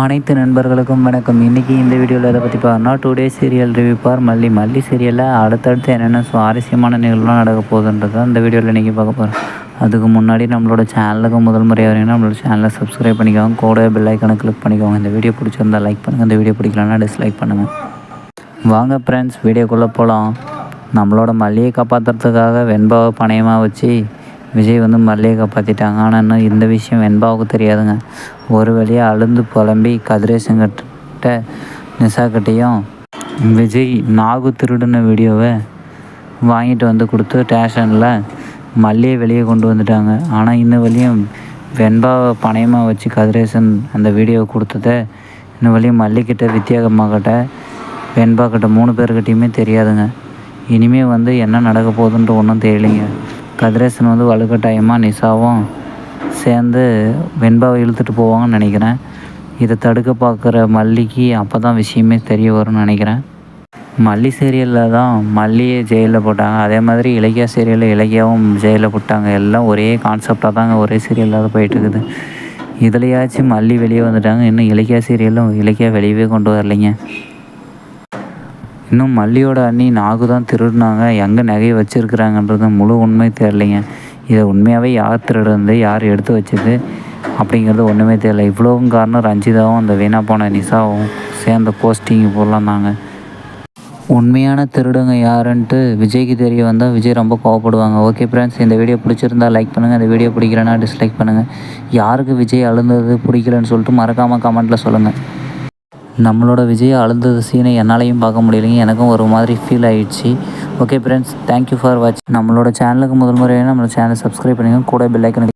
அனைத்து நண்பர்களுக்கும் வணக்கம். இன்றைக்கி இந்த வீடியோவில் எதை பற்றி பாருன்னா today serial review for Malli. Malli சீரியலில் அடுத்தடுத்து என்னென்ன சுவாரஸ்யமான நிகழ்வுலாம் நடக்க போகுதுன்றது இந்த வீடியோவில் இன்றைக்கி பார்க்க போகிறோம் அதுக்கு முன்னாடி நம்மளோட சேனலுக்கு முதல் முறையாக வரீங்கன்னா நம்மளோட சேனலை சப்ஸ்கிரைப் பண்ணிக்கோங்க. கூட பெல் ஐக்கனை கிளிக் பண்ணிக்கோங்க. இந்த வீடியோ பிடிச்சிருந்தால் லைக் பண்ணுங்கள் இந்த வீடியோ பிடிக்கலன்னா டிஸ்லைக் பண்ணுங்கள் வாங்க ஃப்ரெண்ட்ஸ் வீடியோக்குள்ளே போகலாம் நம்மளோட மல்லியை காப்பாற்றுறதுக்காக வெண்பாவை பணையமாக வச்சு விஜய் வந்து மல்லியை காப்பாற்றிட்டாங்க ஆனால் இன்னும் இந்த விஷயம் வெண்பாவுக்கு தெரியாதுங்க. ஒரு வழியாக அழுந்து புலம்பி கதிரேசங்கிட்ட நிஷாக்கிட்டேயும் விஜய் நாகு திருடின வீடியோவை வாங்கிட்டு வந்து கொடுத்து ஸ்டேஷனில் மல்லியை வெளியே கொண்டு வந்துட்டாங்க. ஆனால் இன்ன வழியும் வெண்பாவை பணையமாக வச்சு கதிரேசன் அந்த வீடியோவை கொடுத்தத இன்ன வழியும் மல்லிக்கிட்ட வித்யாகம்மாக்கிட்ட வெண்பா கிட்ட மூணு பேர்கிட்டையுமே தெரியாதுங்க. இனிமேல் வந்து என்ன நடக்க போகுதுன்ட்டு ஒன்றும் தெரியலைங்க. கதிரேசன் வந்து வலுக்கட்டாயமாக நிஷாவும் சேர்ந்து வெண்பாவை இழுத்துட்டு போவாங்கன்னு நினைக்கிறேன். இதை தடுக்க பார்க்குற மல்லிக்கு அப்போ தான் விஷயமே தெரிய வரும்னு நினைக்கிறேன். மல்லி சீரியலில் தான் மல்லியை ஜெயிலில் போட்டாங்க. அதே மாதிரி இலக்கியா சீரியலில் இலக்கியாவும் ஜெயிலில் போட்டாங்க. எல்லாம் ஒரே கான்செப்டாக தாங்க ஒரே சீரியலாக போயிட்டுருக்குது. இதுலையாச்சும் மல்லி வெளியே வந்துட்டாங்க. இன்னும் இலக்கியா சீரியலும் இலக்கியா வெளியவே கொண்டு வரலைங்க. இன்னும் மல்லியோட அண்ணி நாகு தான் திருடினாங்க. எங்கே நகையை வச்சுருக்குறாங்கன்றது முழு உண்மை தெரிலிங்க இதை உண்மையாகவே யார் திருடுறது யார் எடுத்து வச்சது அப்படிங்கிறது ஒன்றுமே தெரியல. இவ்வளோவும் காரணம் ரஞ்சிதாவும் அந்த வீணா போன நிசாவும் சேர்ந்த போஸ்டிங் போடலாம் தாங்க. உண்மையான திருடுங்க யாருன்ட்டு விஜய்க்கு தெரிய வந்தால் விஜய் ரொம்ப கோவப்படுவாங்க. ஓகே ஃப்ரெண்ட்ஸ் இந்த வீடியோ பிடிச்சிருந்தா லைக் பண்ணுங்கள் இந்த வீடியோ பிடிக்கலன்னா டிஸ்லைக் பண்ணுங்கள் யாருக்கு விஜய் அழுந்தது பிடிக்கலன்னு சொல்லிட்டு மறக்காமல் கமெண்ட்டில் சொல்லுங்கள் நம்மளோட விஜய் அழுந்தது சீனை என்னாலையும் பார்க்க முடியலைங்க. எனக்கும் ஒரு மாதிரி ஃபீல் ஆகிடுச்சு okay friends thank you for watch நம்மளோட சேனலுக்கு முதல் முறையாக நம்மளோட சேனலை சப்ஸ்கிரைப் பண்ணிக்கோங்க. கூட பெல்